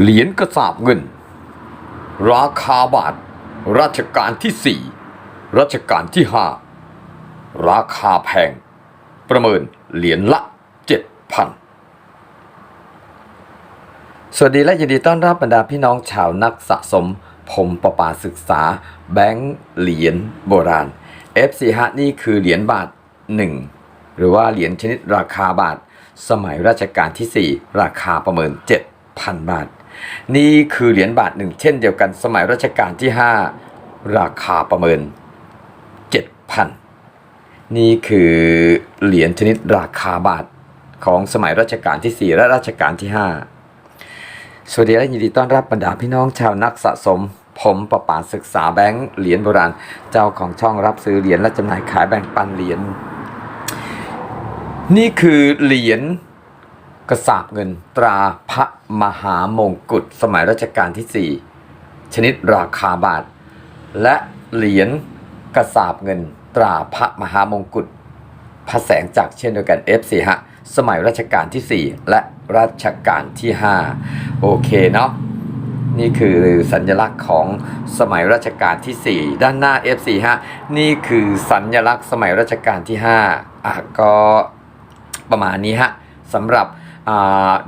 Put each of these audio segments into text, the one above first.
เหรียญกระสาบเงิน ราคาบาทรัชกาลที่สี่รัชกาลที่ห้าราคาแพง ประเมินเหรียญละเจ็ดพันสวัสดีและยินดีต้อนรับบรรดาพี่น้องชาวนักสะสม ผมประปาศึกษา แบงค์เหรียญโบราณ FC ฮะนี่คือเหรียญบาท1หรือว่าเหรียญชนิดราคาบาท สมัยรัชกาลที่4ราคาประเมิน 7,000 บาท นี่คือเหรียญบาทหนึ่งเช่นเดียวกันสมัยรัชกาลที่ 5 ราคาประเมิน 7,000 นี่คือเหรียญชนิดราคาบาทของสมัยรัชกาลที่ 4 และรัชกาลที่ 5 สวัสดีและยินดีต้อนรับบรรดาพี่น้องชาวนักสะสม ผมประปาศึกษาแบงค์เหรียญโบราณ เจ้าของช่องรับซื้อเหรียญและจำหน่ายขายแบ่งปันเหรียญนี่คือเหรียญ กระสาบเงินตราพระมหามงกุฎสมัยรัชกาลที่ 4 ชนิดราคาบาท และเหรียญกระสาบเงินตราพระมหามงกุฎพระแสงจากรเช่นเดียวกัน F4 ฮะสมัยรัชกาลที่ 4 และรัชกาลที่ 5 โอเคเนาะนี่คือสัญลักษณ์ของสมัยรัชกาลที่ 4 ด้านหน้า F4 ฮะนี่คือสัญลักษณ์สมัยรัชกาลที่5อะก็ประมาณนี้ฮะสำหรับ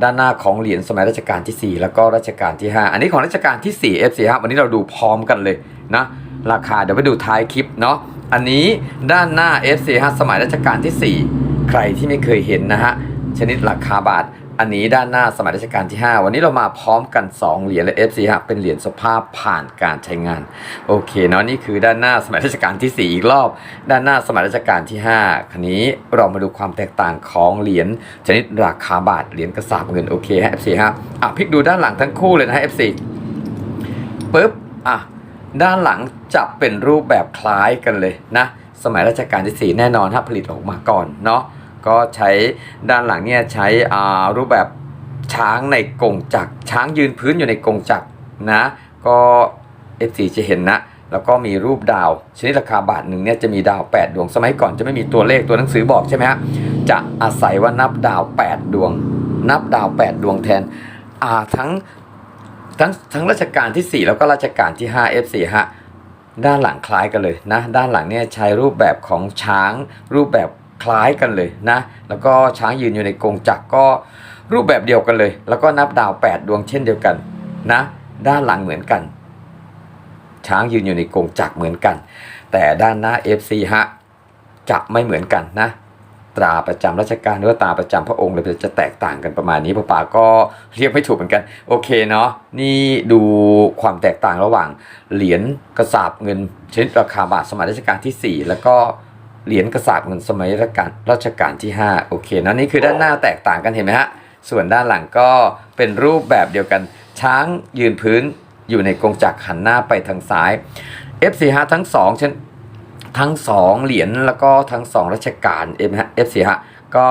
ด้านหน้าของเหรียญสมัยรัชกาลที่ 4 แล้วก็รัชกาลที่ 5 อันนี้ของรัชกาลที่ 4 F4 ฮะวันนี้เราดูพร้อมกันเลยนะราคาเดี๋ยวไปดูท้ายคลิปเนาะอันนี้ด้านหน้า F4 ฮะสมัยรัชกาลที่ 4 ใครที่ไม่เคยเห็นนะฮะชนิดราคาบาท อันนี้ด้านหน้าสมัยรัชกาลที่ 5 วันนี้เรามาพร้อมกัน 2 เหรียญและ F4 ฮะเป็นเหรียญสภาพผ่านการใช้งาน โอเคเนาะนี่คือด้านหน้าสมัยรัชกาลที่ 4 อีกรอบ ด้านหน้าสมัยรัชกาลที่5คันนี้เรามาดูความแตกต่างของเหรียญชนิดราคาบาทเหรียญกระสาบเงินโอเคฮะ F4 ฮะอะพลิกดูด้านหลังทั้งคู่เลยนะฮะ F4 ปึ๊บอะด้านหลังจะเป็นรูปแบบคล้ายกันเลยนะสมัยรัชกาลที่ 4 แน่นอนถ้าผลิตออกมาก่อนเนาะ ก็ใช้ด้านหลังเนี่ยใช้อ่ารูปแบบช้างในกรงจักรช้างยืนพื้นอยู่ในกรงจักรนะก็ F4 จะเห็นนะแล้วก็มีรูปดาวชนิดราคาบาทหนึ่งเนี่ยจะมีดาว 8 ดวงสมัยก่อนจะไม่มีตัวเลขตัวหนังสือบอกใช่ไหมฮะจะอาศัยว่านับดาว 8 ดวง นับดาว 8 ดวงแทนอ่าทั้งทั้งทั้งรัชกาลที่ 4 แล้วก็รัชกาลที่ 5 F4 ฮะด้านหลังคล้ายกันเลยนะด้านหลังเนี่ยใช้รูปแบบของช้างรูปแบบ คล้ายกันเลยนะ แล้วก็ช้างยืนอยู่ในกรงจักรก็รูปแบบเดียวกันเลย แล้วก็นับดาว 8 ดวงเช่นเดียวกันนะ ด้านหลังเหมือนกัน ช้างยืนอยู่ในกรงจักรเหมือนกัน แต่ด้านหน้า FC ฮะจะไม่เหมือนกันนะตราประจำราชการหรือว่าตราประจำพระองค์เลยจะแตกต่างกันประมาณนี้ป้าป๋าก็เรียกไม่ถูกเหมือนกัน โอเคเนาะนี่ดูความแตกต่างระหว่างเหรียญกระสาบเงินชนิดราคาบาทสมัยรัชกาลที่ 4 แล้วก็ เหรียญกระสาบเงินสมัยรัชกาลรัชกาลที่ 5 โอเคเนะนี่คือด้านหน้าแตกต่างกันเห็นไหมฮะ ส่วนด้านหลังก็เป็นรูปแบบเดียวกัน ช้างยืนพื้นอยู่ในกรงจักรหันหน้าไปทางซ้าย F4 ฮะทั้งสองชนทั้งสองเหรียญแล้วก็ทั้งสองรัชกาลเอ็มฮะ F4 ฮะก็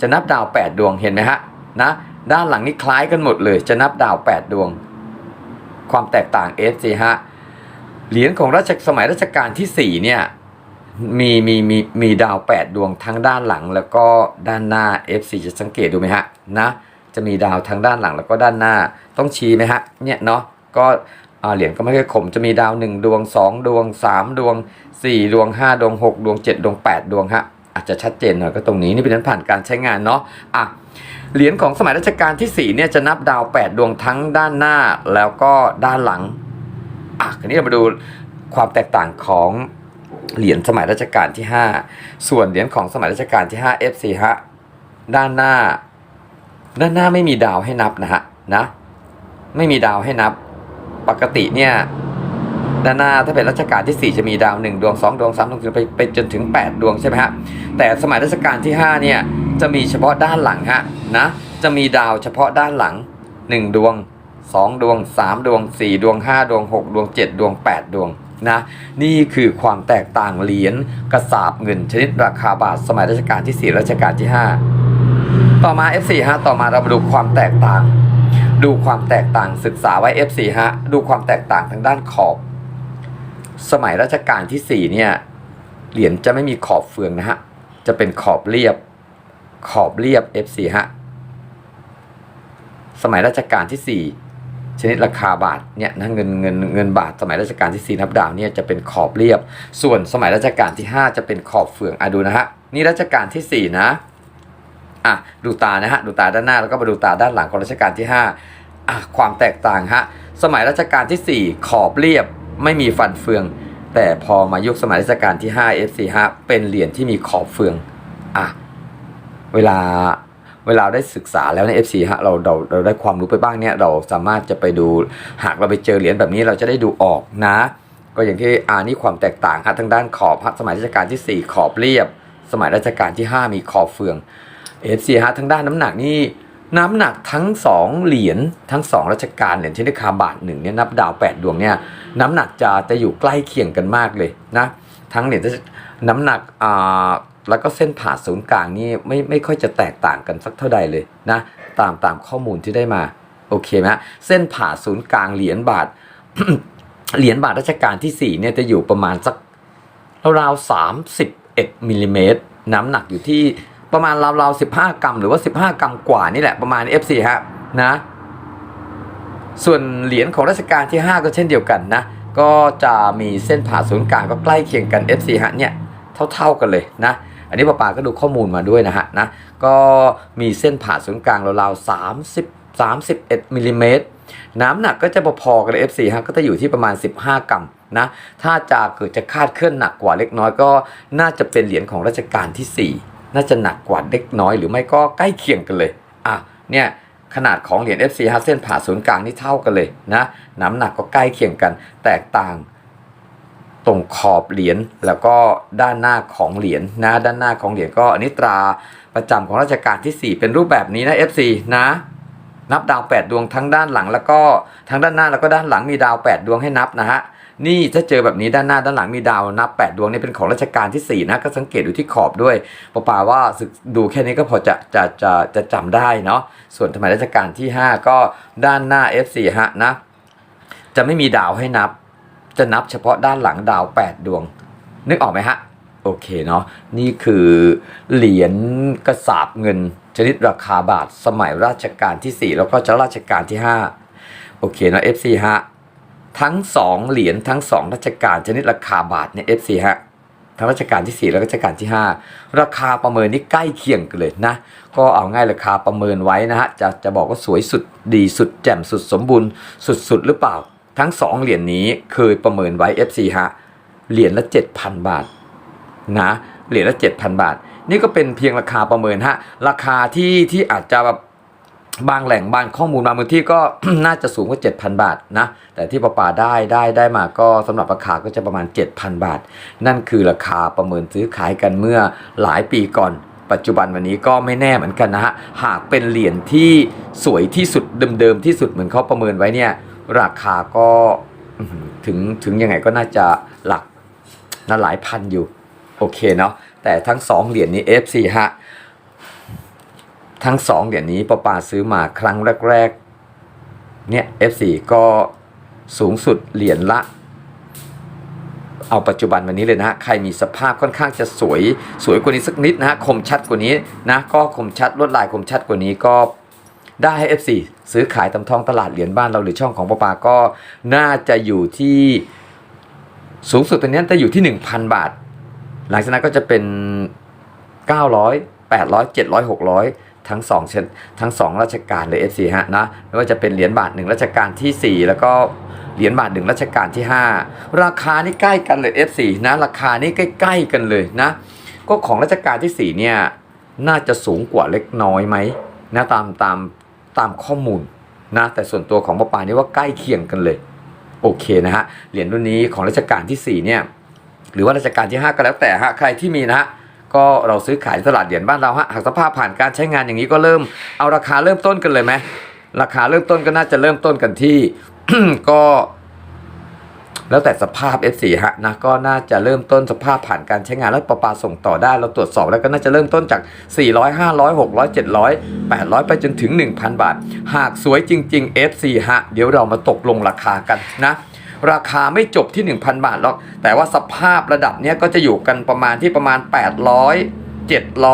จะนับดาว 8 ดวงเห็นไหมฮะนะด้านหลังนี่คล้ายกันหมดเลย จะนับดาว 8 ดวง ความแตกต่าง F4 ฮะเหรียญของรัชสมัยรัชกาลที่ 4 เนี่ย มีมีมีมีดาว 8 ดวงทั้งด้านหลังแล้วก็ด้านหน้า F4 จะสังเกตดูไหมฮะนะจะมีดาวทั้งด้านหลังแล้วก็ด้านหน้าต้องชี้ไหมฮะเนี่ยเนาะก็เหรียญก็ไม่ค่อยคมจะมีดาว 1 ดวง 2 ดวง 3 ดวง 4 ดวง 5 ดวง 6 ดวง 7 ดวง 8 ดวงฮะอาจจะชัดเจนหน่อยก็ตรงนี้นี่เป็นนั้นผ่านการใช้งานเนาะอะเหรียญของสมัยรัชกาลที่4เนี่ยจะนับดาว 8 ดวงทั้งด้านหน้าแล้วก็ด้านหลังอะคราวนี้เรามาดูความแตกต่างของ เหรียญสมัยรัชกาลที่ 5 ส่วนเหรียญของสมัยรัชกาลที่ 5 F4 ฮะด้านหน้า ด้านหน้าไม่มีดาวให้นับนะฮะนะไม่มีดาวให้นับ ปกติเนี่ยด้านหน้าถ้าเป็นรัชกาลที่ 4 จะมีดาว 1 ดวง 2 ดวง3ดวงไปไปจนถึง 8 ดวงใช่ไหมฮะแต่สมัยรัชกาลที่ 5 เนี่ยจะมีเฉพาะด้านหลังฮะนะจะมีดาวเฉพาะด้านหลัง 1 ดวง 2 ดวง 3 ดวง 4 ดวง 5 ดวง 6 ดวง 7 ดวง 8 ดวง นะนี่คือความแตกต่างเหรียญกระสาบเงินชนิดราคาบาทสมัยรัชกาลที่ 4 รัชกาลที่ 5 ต่อมา F4 ฮะต่อมาเรามาดูความแตกต่าง ดูความแตกต่างศึกษาไว้ F4 ฮะดูความแตกต่างทางด้านขอบ สมัยรัชกาลที่ 4 เนี่ยเหรียญจะไม่มีขอบเฟืองนะฮะจะเป็นขอบเรียบขอบเรียบ F4 ฮะสมัยรัชกาลที่ ชนิดราคาบาทเนี่ยนะเงินเงินเงินบาทสมัยรัชกาลที่4นับดาวเนี่ยจะเป็นขอบเรียบ ส่วนสมัยรัชกาลที่ 5 จะเป็นขอบเฟืองอะดูนะฮะนี่รัชกาลที่4นะอะดูตานะฮะดูตาด้านหน้าแล้วก็มาดูตาด้านหลังของรัชกาลที่5อะความแตกต่างฮะสมัยรัชกาลที่ 4 ขอบเรียบไม่มีฟันเฟือง แต่พอมายุคสมัยรัชกาลที่5 FC ฮะเป็นเหรียญที่มีขอบเฟืองอะเวลา เวลาได้ศึกษาแล้วใน FC ฮะเราเราเราได้ความรู้ไปบ้างเนี่ยเราสามารถจะไปดูหากเราไปเจอเหรียญแบบนี้เราจะได้ดูออกนะ ก็อย่างที่อ่านี่ความแตกต่างฮะทางด้านขอบฮะสมัยรัชกาลที่ 4 ขอบเรียบ สมัยรัชกาลที่ 5 มีขอบเฟือง FC ฮะทางด้านน้ำหนักนี่น้ำหนักทั้ง 2 เหรียญทั้ง 2 รัชกาลเหรียญที่ได้คาบาทหนึ่งเนี่ยนับดาว 8 ดวงเนี่ยน้ำหนักจะจะอยู่ใกล้เคียงกันมากเลยนะทั้งเหรียญน้ำหนักอ่า แล้วก็เส้นผ่าศูนย์กลางนี่ไม่ไม่ค่อยจะแตกต่างกันสักเท่าใดเลยนะตามตามข้อมูลที่ได้มาโอเคไหมฮะเส้นผ่าศูนย์กลางเหรียญบาทเหรียญบาทรัชกาลที่สี่เนี่ยจะอยู่ประมาณสักราวๆสามสิบเอ็ดมิลลิเมตรน้ำหนักอยู่ที่ประมาณราวๆสิบห้ากรัมหรือว่าสิบห้ากรัมกว่านี่แหละประมาณ FC ฮะนะส่วนเหรียญของรัชกาลที่ 5 ก็เช่นเดียวกันนะ ก็จะมีเส้นผ่าศูนย์กลางก็ใกล้เคียงกัน FC ฮะเนี่ยเท่าๆกันเลยนะ อันนี้ป้าปาก็ดูข้อมูลมาด้วยนะฮะนะก็มีเส้นผ่าศูนย์กลางราวๆ30 31มิลลิเมตรน้ำหนักก็จะพอๆกันเลย F4 ฮะก็จะอยู่ที่ประมาณ 15 กรัมนะถ้าจะเกิดจะคาดเคลื่อนหนักกว่าเล็กน้อยก็น่าจะเป็นเหรียญของรัชกาลที่ 4 น่าจะหนักกว่าเล็กน้อยหรือไม่ก็ใกล้เคียงกันเลยอะเนี่ยขนาดของเหรียญ FC ฮะเส้นผ่าศูนย์กลางนี่เท่ากันเลยนะน้ำหนักก็ใกล้เคียงกัน แตกต่าง ตรงขอบเหรียญแล้วก็ด้านหน้าของเหรียญนะด้านหน้าของเหรียญก็อันนี้ตราประจำของรัชกาลที่ 4 เป็นรูปแบบนี้นะ FC นะนับดาว 8 ดวงทั้งด้านหลังแล้วก็ทั้งด้านหน้าแล้วก็ด้านหลังมีดาว 8 ดวงให้นับนะฮะนี่ถ้าเจอแบบนี้ด้านหน้าด้านหลังมีดาวนับ 8 ดวงนี่เป็นของรัชกาลที่ 4 นะ ก็สังเกตดูที่ขอบด้วยปาปาว่าศึกดูแค่นี้ก็พอจะจะจะจะจำได้เนาะส่วนสมัยรัชกาลที่ 5 ก็ด้านหน้า F4 ฮะนะจะไม่มีดาวให้นับ จะนับเฉพาะด้านหลังดาว 8 ดวง นึกออกไหมฮะ โอเคเนาะนี่คือเหรียญกระสาบเงิน ชนิดราคาบาทสมัยราชการที่ 4 แล้วก็จะราชการที่ 5 โอเคเนาะ FC ฮะทั้ง 2 เหรียญทั้ง 2 ราชการชนิดราคาบาทเนี่ย FC ฮะทั้งราชการที่ 4 แล้วก็ราชการที่ 5 ราคาประเมินนี่ใกล้เคียงกันเลยนะ ก็เอาง่ายราคาประเมินไว้นะฮะ จะจะบอกว่าสวยสุดดีสุดแจ่มสุดสมบูรณ์สุดๆหรือเปล่า ทั้ง 2 เหรียญนี้เคยประเมินไว้ FC ฮะ เหรียญละ 7,000 บาทนะ เหรียญละ 7,000 บาท นี่ก็เป็นเพียงราคาประเมินฮะ ราคาที่ที่อาจจะแบบบางแหล่งบางข้อมูลบางพื้นที่ก็น่าจะสูงกว่า 7,000 บาทนะ แต่ที่ประปาได้ได้ได้มาก็สำหรับราคาก็จะประมาณ 7,000 บาท นั่นคือราคาประเมินซื้อขายกันเมื่อหลายปีก่อน ปัจจุบันวันนี้ก็ไม่แน่เหมือนกันนะฮะ หากเป็นเหรียญที่สวยที่สุดเดิมๆที่สุดเหมือนเขาประเมินไว้เนี่ย ราคาก็ถึงถึงยังไงก็น่าจะหลักน่าหลายพันอยู่ โอเคเนาะแต่ทั้งสองเหรียญนี้ F4 ฮะ ทั้งสองเหรียญนี้ป้าปาซื้อมาครั้งแรกๆเนี่ย F4 ก็สูงสุดเหรียญละ เอาปัจจุบันวันนี้เลยนะฮะ ใครมีสภาพค่อนข้างจะสวย สวยกว่านี้สักนิดนะฮะ คมชัดกว่านี้นะ ก็คมชัดลวดลายคมชัดกว่านี้ก็ ได้ให้ F4 ซื้อขายตามท้องตลาดเหรียญบ้านเราหรือช่องของป้าปาก็น่าจะอยู่ที่สูงสุดตัวนี้จะอยู่ที่ 1,000 บาท หลังจากนั้นก็จะเป็น 900 800 700 600 ทั้ง2เช่นทั้ง 2 ราชการเลย FC ฮะนะไม่ว่าจะเป็นเหรียญบาท 1 ราชการที่ 4 แล้วก็เหรียญบาท 1 ราชการที่ 5 ราคานี่ใกล้กันเลย F4 นะราคานี่ใกล้ๆกันเลยนะ ก็ของราชการที่ 4 เนี่ยน่าจะสูงกว่าเล็กน้อยไหมนะตามตาม ตามข้อมูลนะแต่ส่วนตัวของปปานี่ว่าใกล้เคียงกันเลย โอเคนะฮะเหรียญรุ่นนี้ของรัชกาลที่4เนี่ยหรือว่ารัชกาลที่ 5 ก็แล้วแต่ฮะใครที่มีนะฮะก็เราซื้อขายตลาดเหรียญบ้านเราฮะหากสภาพผ่านการใช้งานอย่างนี้ก็เริ่มเอาราคาเริ่มต้นกันเลยไหมราคาเริ่มต้นก็น่าจะเริ่มต้นกันที่ก็ แล้วแต่สภาพ F4 ฮะนะก็น่าจะเริ่มต้นสภาพผ่านการใช้งานแล้วประปาส่งต่อได้ เราตรวจสอบแล้วก็น่าจะเริ่มต้นจาก 400 500 600 700 800 ไปจนถึง 1,000 บาท หากสวยจริง ๆ F4 ฮะเดี๋ยวเรามาตกลงราคากันนะราคาไม่จบที่ 1,000 บาทหรอก แต่ว่าสภาพระดับเนี้ยก็จะอยู่กันประมาณที่ประมาณ 800 700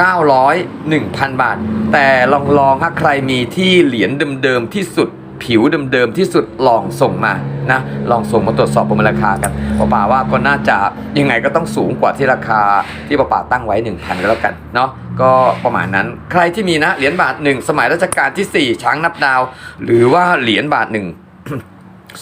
900 1,000 บาท แต่ลองลองถ้าใครมีที่เหรียญเดิมๆที่สุด ผิวเดิมๆที่สุดลองส่งมานะลองส่งมาตรวจสอบประเมินราคากันป้าป่าว่าก็น่าจะยังไงก็ต้องสูงกว่าที่ราคาที่ป้าป่าตั้งไว้ 1,000ก็แล้วกันเนาะก็ประมาณนั้นใครที่มีนะเหรียญบาทหนึ่งสมัยรัชกาลที่ 4 ช้างนับดาว หรือว่าเหรียญบาทหนึ่ง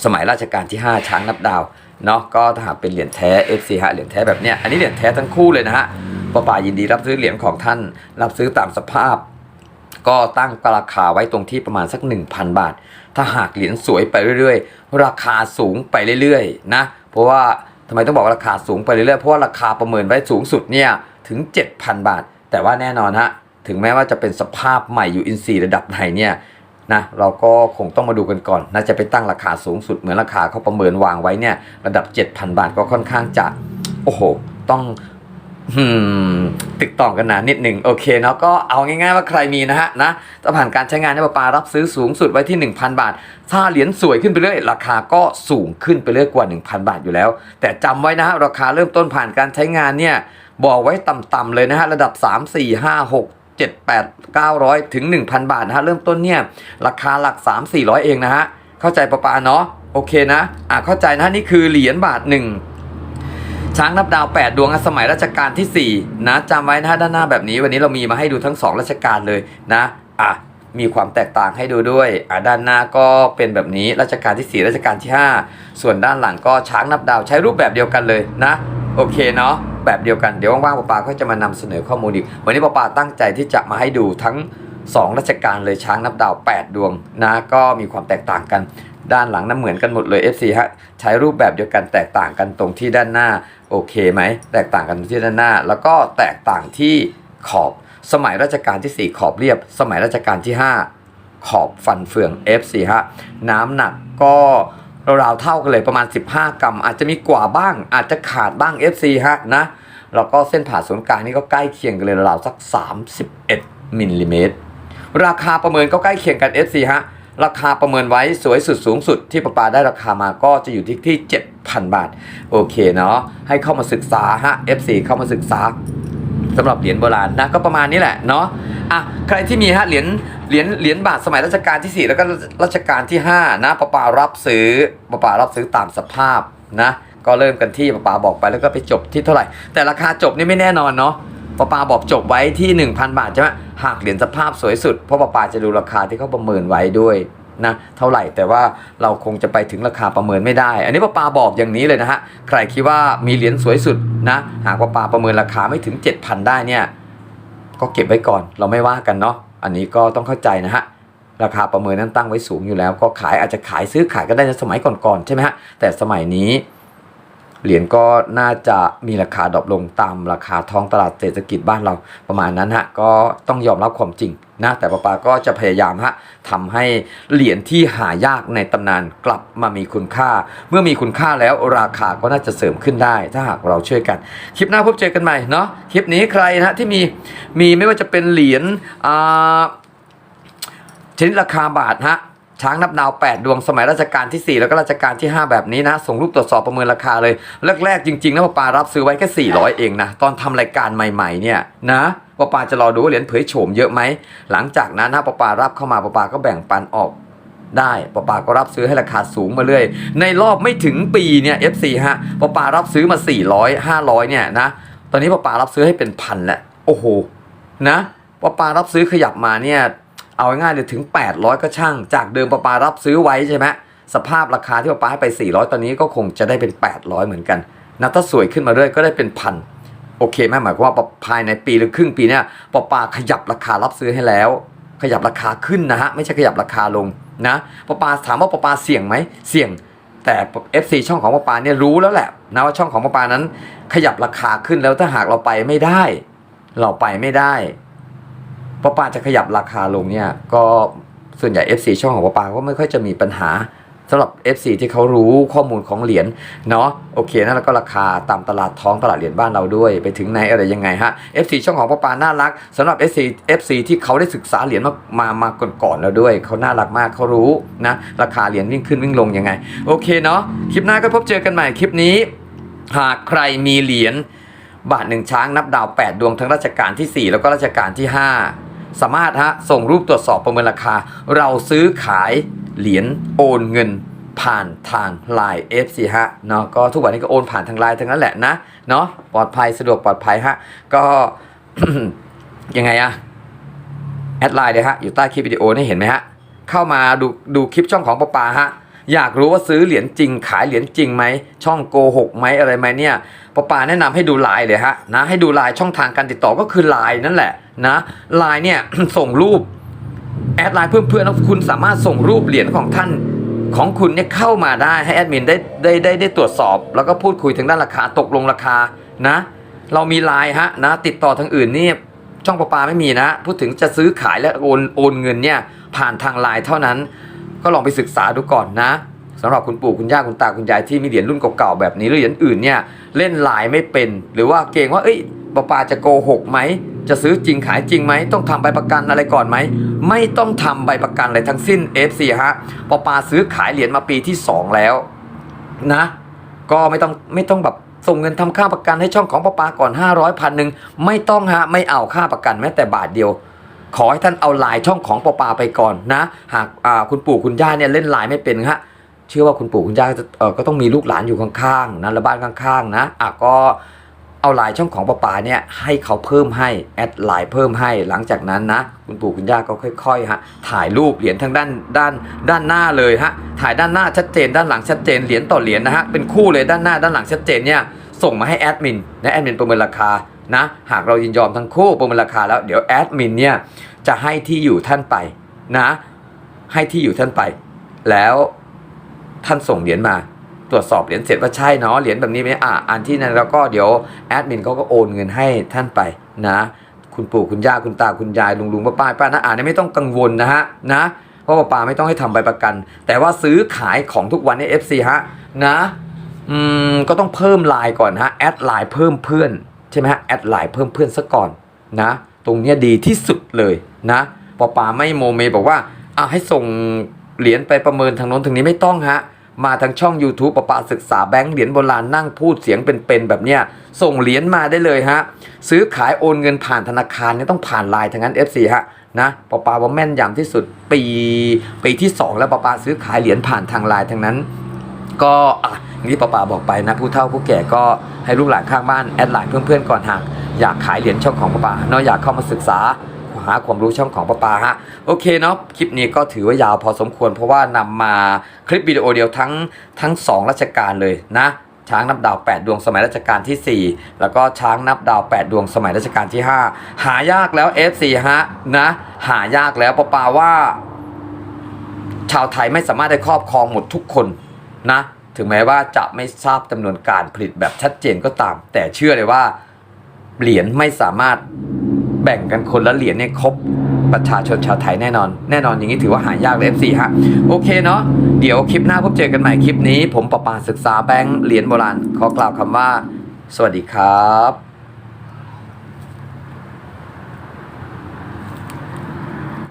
สมัยรัชกาลที่ 5 ช้างนับดาวเนาะก็ถ้าหากเป็นเหรียญแท้ FC ฮะเหรียญแท้แบบเนี้ยอันนี้เหรียญแท้ทั้งคู่เลยนะฮะป้าป่ายินดีรับซื้อเหรียญของท่าน รับซื้อตามสภาพ ก็ตั้งราคาไว้ตรงที่ประมาณสัก 1,000 บาท ถ้าหากเหรียญสวยไปเรื่อยๆ ราคาสูงไปเรื่อยๆนะเพราะว่าทำไมต้องบอกว่าราคาสูงไปเรื่อยๆเพราะว่าราคาประเมินไว้สูงสุดเนี่ยถึง 7,000 บาท แต่ว่าแน่นอนฮะถึงแม้ว่าจะเป็นสภาพใหม่อยู่อินซีระดับไหนเนี่ยนะเราก็คงต้องมาดูกันก่อนน่าจะไปตั้งราคาสูงสุดเหมือนราคาเขาประเมินวางไว้เนี่ยระดับ 7,000 บาทก็ค่อนข้างจะโอ้โห ต้อง ติดต่อกันนานนิดหนึ่งโอเคเนาะก็เอาง่ายๆว่าใครมีนะฮะนะถ้าผ่านการใช้งานในยปารับซื้อสูงสุดไว้ที่ 1,000 บาท ถ้าเหรียญสวยขึ้นไปเรื่อยราคาก็สูงขึ้นไปเรื่อยกว่า 1,000 บาทอยู่แล้ว แต่จำไว้นะฮะราคาเริ่มต้นผ่านการใช้งานเนี่ยบอกไว้ต่ำๆเลยนะฮะระดับ 3 4 5 6 7 8 900 ถึง 1,000 บาทนะฮะเริ่มต้นเนี่ยราคาหลัก 3 400 เองนะฮะเข้าใจปะปาเนาะโอเคนะอะเข้าใจนะนี่คือเหรียญบาทหนึ่ง ช้างนับดาว 8 ดวงสมัยรัชกาลที่ 4 นะจำไว้นะด้านหน้าแบบนี้ วันนี้เรามีมาให้ดูทั้ง 2 รัชกาลเลยนะอะมีความแตกต่างให้ดูด้วยอะด้านหน้าก็เป็นแบบนี้รัชกาลที่ 4 รัชกาลที่ 5 ส่วนด้านหลังก็ช้างนับดาวใช้รูปแบบเดียวกันเลยนะโอเคเนาะแบบเดียวกันเดี๋ยวว่างๆป้าปาก็จะมานำเสนอข้อมูลอีก วันนี้ป้าปาตั้งใจที่จะมาให้ดูทั้ง 2 รัชกาลเลยช้างนับดาว 8 ดวงนะก็มีความแตกต่างกัน ด้านหลังนั้นเหมือนกันหมดเลย FC ฮะใช้รูปแบบเดียวกันแตกต่างกันตรงที่ด้านหน้าโอเคไหมแตกต่างกันที่ด้านหน้า แล้วก็แตกต่างที่ขอบสมัยรัชกาลที่ 4 ขอบเรียบ สมัยรัชกาลที่ 5 ขอบฟันเฟือง F4 ฮะน้ำหนักก็ราวๆเท่ากันเลยประมาณ 15 กรัม อาจจะมีกว่าบ้าง อาจจะขาดบ้าง F4 ฮะนะแล้วก็เส้นผ่าศูนย์กลางนี่ก็ใกล้เคียงกันเลยราวสัก 31มิลลิเมตรราคาประเมินก็ใกล้เคียงกัน FC ฮะ ราคาประเมินไว้สวยสุดสูงสุดที่ประปาได้ราคามาก็จะอยู่ที่ที่ 7,000 บาท โอเคเนาะให้เข้ามาศึกษาฮะ FC เข้ามาศึกษาสำหรับเหรียญโบราณนะก็ประมาณนี้แหละเนาะอะใครที่มีฮะเหรียญเหรียญเหรียญบาทสมัยรัชกาลที่ 4 แล้วก็รัชกาลที่ 5 นะประปารับซื้อประปารับซื้อตามสภาพนะก็เริ่มกันที่ประปาบอกไปแล้วก็ไปจบที่เท่าไหร่ แต่ราคาจบนี่ไม่แน่นอนเนาะ ปาปาบอกจบไว้ที่ 1,000 บาทใช่ไหมหากเหรียญสภาพสวยสุด เพราะปาปาจะดูราคาที่เขาประเมินไว้ด้วยนะเท่าไหร่แต่ว่าเราคงจะไปถึงราคาประเมินไม่ได้ อันนี้ปาปาบอกอย่างนี้เลยนะฮะใครคิดว่ามีเหรียญสวยสุดนะหากปาปาประเมินราคาไม่ถึง 7,000 ได้เนี่ยก็เก็บไว้ก่อนเราไม่ว่ากันเนาะอันนี้ก็ต้องเข้าใจนะฮะราคาประเมินนั้นตั้งไว้สูงอยู่แล้ว ก็ขายอาจจะขายซื้อขายก็ได้ในสมัยก่อนๆใช่ไหมฮะแต่สมัยนี้ เหรียญก็น่าจะมีราคาดรอปลงตามราคาท้องตลาดเศรษฐกิจบ้านเราประมาณนั้นฮะก็ต้องยอมรับความจริงนะแต่ป้าปาก็จะพยายามฮะทำให้เหรียญที่หายากในตำนานกลับมามีคุณค่า เมื่อมีคุณค่าแล้วราคาก็น่าจะเสริมขึ้นได้ ถ้าหากเราช่วยกัน คลิปหน้าพบเจอกันใหม่เนาะคลิปนี้ใครนะที่มีมีไม่ว่าจะเป็นเหรียญอ่าชนิดราคาบาทฮะ ช้างนับดาว 8 ดวงสมัยรัชกาลที่ 4 แล้วก็รัชกาลที่ 5 แบบนี้นะ ส่งรูปตรวจสอบประเมินราคาเลยแรกๆจริงๆนะป้าปารับซื้อไว้แค่ 400 เองนะ ตอนทำรายการใหม่ๆเนี่ยนะป้าปาจะรอดูว่าเหรียญเผยโฉมเยอะไหม หลังจากนั้นนะป้าปารับเข้ามาป้าปาก็แบ่งปันออกได้ป้าปาก็รับซื้อให้ราคาสูงมาเรื่อย ในรอบไม่ถึงปีเนี่ย FC ฮะป้าปารับซื้อมา 400 500 เนี่ยนะ ตอนนี้ป้าปารับซื้อให้เป็นพันแล้ว โอ้โห นะป้าปารับซื้อขยับมาเนี่ย เอาง่ายๆเลยถึง 800 ก็ช่าง จากเดิมปาปารับซื้อไว้ใช่ไหมสภาพราคาที่ปาปาให้ไป 400 ตอนนี้ก็คงจะได้เป็น 800 เหมือนกันนะถ้าสวยขึ้นมาเรื่อยก็ได้เป็นพันโอเคไหมหมายความว่าภายในปีหรือครึ่งปีเนี่ยปาปาขยับราคารับซื้อให้แล้ว ขยับราคาขึ้นนะฮะไม่ใช่ขยับราคาลงนะปาปาถามว่าปาปาเสี่ยงไหมเสี่ยงแต่ FC ช่องของปาปาเนี่ยรู้แล้วแหละนะว่าช่องของปาปานั้น ขยับราคาขึ้นแล้วถ้าหากเราไปไม่ได้ เราไปไม่ได้ ป้าปาจะขยับราคาลงเนี่ยก็ส่วนใหญ่ FC ช่องของป้าปาก็ไม่ค่อยจะมีปัญหาสำหรับ FC ที่เขารู้ข้อมูลของเหรียญเนาะโอเคนะแล้วก็ราคาตามตลาดท้องตลาดเหรียญบ้านเราด้วย ไปถึงไหนอะไรยังไงฮะ FC ช่องของป้าปาน่ารักสำหรับ FC FC ที่เขาได้ศึกษาเหรียญมามามาก่อนๆแล้วด้วยเขาน่ารักมากเขารู้นะราคาเหรียญวิ่งขึ้นวิ่งลงยังไงโอเคเนาะคลิปหน้าก็พบเจอกันใหม่คลิปนี้ หากใครมีเหรียญบาทหนึ่งช้างนับดาว 8 ดวงทั้งราชการที่ 4 แล้วก็ราชการที่ 5 สามารถฮะส่งรูปตรวจสอบประเมินราคา เราซื้อขายเหรียญโอนเงินผ่านทาง Line FC ฮะเนาะก็ทุกวันนี้ก็โอนผ่านทาง Line ทั้งนั้นแหละนะเนาะปลอดภัยสะดวกปลอดภัยฮะก็ยังไงอะแอดไลน์เลยฮะอยู่ใต้คลิปวิดีโอนี่เห็นไหมฮะเข้ามาดูดูคลิปช่องของปปาฮะอยากรู้ว่าซื้อเหรียญจริงขายเหรียญจริงไหมช่องโกหกไหมอะไรไหมเนี่ย ปะปาแนะนำให้ดูไลน์เลยฮะนะให้ดูไลน์ช่องทางการติดต่อก็คือไลน์นั่นแหละนะไลน์เนี่ยส่งรูปแอดไลน์เพื่อนๆคุณสามารถส่งรูปเหรียญของท่านของคุณเนี่ยเข้ามาได้ให้แอดมินได้ได้ได้ได้ตรวจสอบ แล้วก็พูดคุยถึงด้านราคาตกลงราคานะเรามีไลน์ฮะนะติดต่อทางอื่นนี่ช่องประปาไม่มีนะ พูดถึงจะซื้อขายและโอนโอนเงินเนี่ยผ่านทางไลน์เท่านั้น ก็ลองไปศึกษาดูก่อนนะ สำหรับคุณปู่คุณย่าคุณตาคุณยายที่มีเหรียญรุ่นเก่าๆแบบนี้หรือเหรียญอื่นเนี่ยเล่นลน์ไม่เป็น หรือว่าเกรงว่าเอ้ยปาปาจะโกหกไหมจะซื้อจริงขายจริงไหมต้องทำใบประกันอะไรก่อนไหมไม่ต้องทำใบประกันอะไรทั้งสิ้น FC ฮะปาปาซื้อขายเหรียญมาปีที่ 2 แล้วนะ ก็ไม่ต้องไม่ต้องแบบส่งเงินทำค่าประกันให้ช่องของปาปาก่อน 500พันหนึ่งไม่ต้องฮะไม่เอาค่าประกันแม้แต่บาทเดียวขอให้ท่านเอาลน์ช่องของปอปาไปก่อนนะ หากอ่าคุณปู่คุณย่าเนี่ยเล่นลน์ไม่เป็นฮะ ชื่อว่าคุณปู่คุณย่าเออก็ต้องมีลูกหลานอยู่ข้างๆนะและบ้านข้างๆนะอะก็เอาไลน์ช่องของปอปาเนี่ยให้เขาเพิ่มให้แอดไลน์เพิ่มให้หลังจากนั้นนะคุณปู่คุณย่าก็ค่อยๆฮะถ่ายรูปเหรียญทางด้านด้านด้านหน้าเลยฮะถ่ายด้านหน้าชัดเจน ด้านหลังชัดเจนเหรียญต่อเหรียญนะฮะเป็นคู่เลยด้านหน้าด้านหลังชัดเจนเนี่ยส่งมาให้แอดมินและแอดมินประเมินราคานะหากเรายินยอมทั้งคู่ประเมินราคาแล้วเดี๋ยวแอดมินเนี่ยจะให้ที่อยู่ท่านไปนะให้ที่อยู่ท่านไป แล้ว ท่านส่งเหรียญมา ตรวจสอบเหรียญเสร็จว่าใช่เนาะเหรียญแบบนี้ไหมอะอันที่นั้นแล้วก็เดี๋ยวแอดมินเขาก็โอนเงินให้ท่านไปนะคุณปู่คุณย่าคุณตาคุณยายลุงลุงป้าป้าป้านะอ่านไม่ต้องกังวลนะฮะนะเพราะป้าป้าไม่ต้องให้ทำใบประกัน แต่ว่าซื้อขายของทุกวันใน FC ฮะนะอืมก็ต้องเพิ่มไลน์ก่อนฮะแอดไลน์เพิ่มเพื่อนใช่ไหมฮะแอดไลน์เพิ่มเพื่อนซะก่อนนะ ตรงเนี้ยดีที่สุดเลยนะปอปาไม่โมเมบอกว่าอะให้ส่งเหรียญไปประเมินทางโน้นทางนี้ไม่ต้องฮะ มาทางช่อง YouTube ปอปาศึกษาแบงค์เหรียญโบราณนั่งพูดเสียงเป็นๆแบบเนี้ยส่งเหรียญมาได้เลยฮะ ซื้อขายโอนเงินผ่านธนาคารเนี่ยต้องผ่านไลน์ทางนั้น FC ฮะนะปอปาว่าแม่นยำที่สุดปีปีที่ 2 แล้วปอปาซื้อขายเหรียญผ่านทางไลน์ทางนั้น ก็อะอย่างที่ปปาบอกไปนะผู้เฒ่าผู้แก่ก็ให้ลูกหลานข้างบ้านแอดไลน์เพื่อนๆก่อนหากอยากขายเหรียญช่องของปปาเนาะอยากเข้ามาศึกษา หาความรู้ช่องของป้าปาฮะโอเคเนาะคลิปนี้ก็ถือว่ายาวพอสมควร เพราะว่านำมาคลิปวิดีโอเดียวทั้งทั้งสองราชการเลยนะช้างนับดาว 8 ดวงสมัยรัชกาลที่ 4 แล้วก็ช้างนับดาว 8 ดวงสมัยรัชกาลที่ 5 หายากแล้ว F4 ฮะนะหายากแล้วป้าปาว่า ชาวไทยไม่สามารถได้ครอบครองหมดทุกคนนะถึงแม้ว่าจะไม่ทราบจำนวนการผลิตแบบชัดเจนก็ตาม แต่เชื่อเลยว่าเหรียญไม่สามารถ แบ่งกันคนละเหรียญเนี่ยครบประชาชนชาวไทยแน่นอน แน่นอนอย่างนี้ถือว่าหายากเลย F4 ฮะ โอเคเนาะเดี๋ยวคลิปหน้าพบเจอกันใหม่คลิปนี้ ผมประปาศึกษาแบงค์เหรียญโบราณขอกล่าวคำว่า สวัสดีครับ